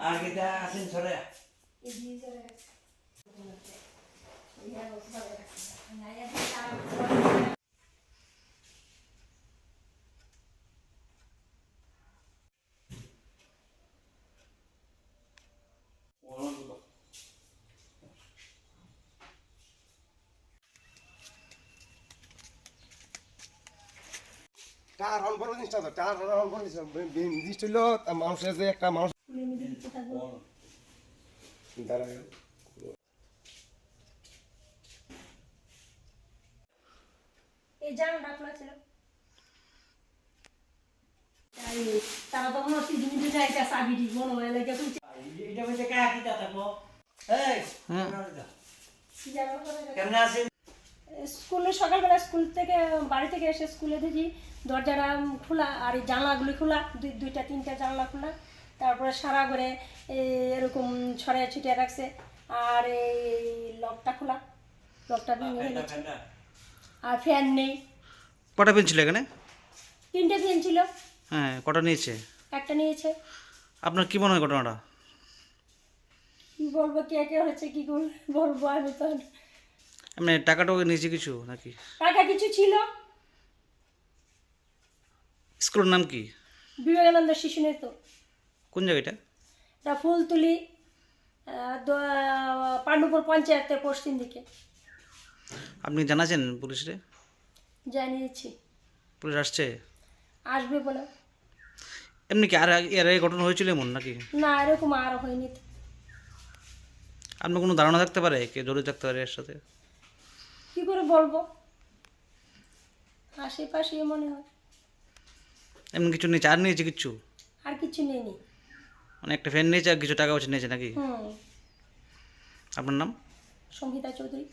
আর কিটা আছেন ছড়ে টার হল বড় জিনিসটা তো টার হল বড় জিনিস মানুষের যে একটা মানুষ এই ছিল। তারা তখন চাবি দিব লাগে এটা থাকব। কেমন আছেন? স্কুলে সকালবেলা স্কুল থেকে বাড়ি থেকে এসে স্কুলে দেখি দরজাটা খোলা আর এই জানলাগুলি খোলা দুই দুইটা তিনটা জানলা খোলা। তারপরে সারা করে এরকম ছড়াইয়া ছিটিয়ে রাখছে। আর এই লকটা খোলা। লকটা ভেঙে ফেন্ডা আর ফ্যান নেই। কটা পেন ছিল এখানে? তিনটে ফ্যান ছিল। হ্যাঁ কটা নিয়েছে? একটা নিয়েছে। আপনার কি মনে হয় ঘটনাটা? কি বলব কে কে হচ্ছে কি করব বলব আমি তো এমনি টাকাটাও নিয়েছে কিছু নাকি? টাকা কিছু ছিল। স্কুলের নাম কি? বিবেকানন্দ শিশু নেই তো কোন জায়গাটা এটা? ফুলতুলি পাণ্ডুপুর পঞ্চায়েতের পশ্চিম দিকে। আপনি জানাছেন পুলিশে জানিয়েছি। পুলিশ আসছে? আসবে বলে। এমনি কি আর এর আগে ঘটনা হয়েছিল এমন নাকি? না এরকম আর হয়নি। আপনার কোনো ধারণা থাকতে পারে? কে জড়িত থাকতে পারে এর সাথে? কি করে বলব? আশেপাশে মনে হয়। এমন কিছু নিয়েছে আর নিয়েছে কিচ্ছু আর কিছু নেই মানে একটা ফ্যান নিয়েছে আর কিছু টাকা পয়সা নিয়েছে নাকি? আপনার নাম? সংহিতা চৌধুরী।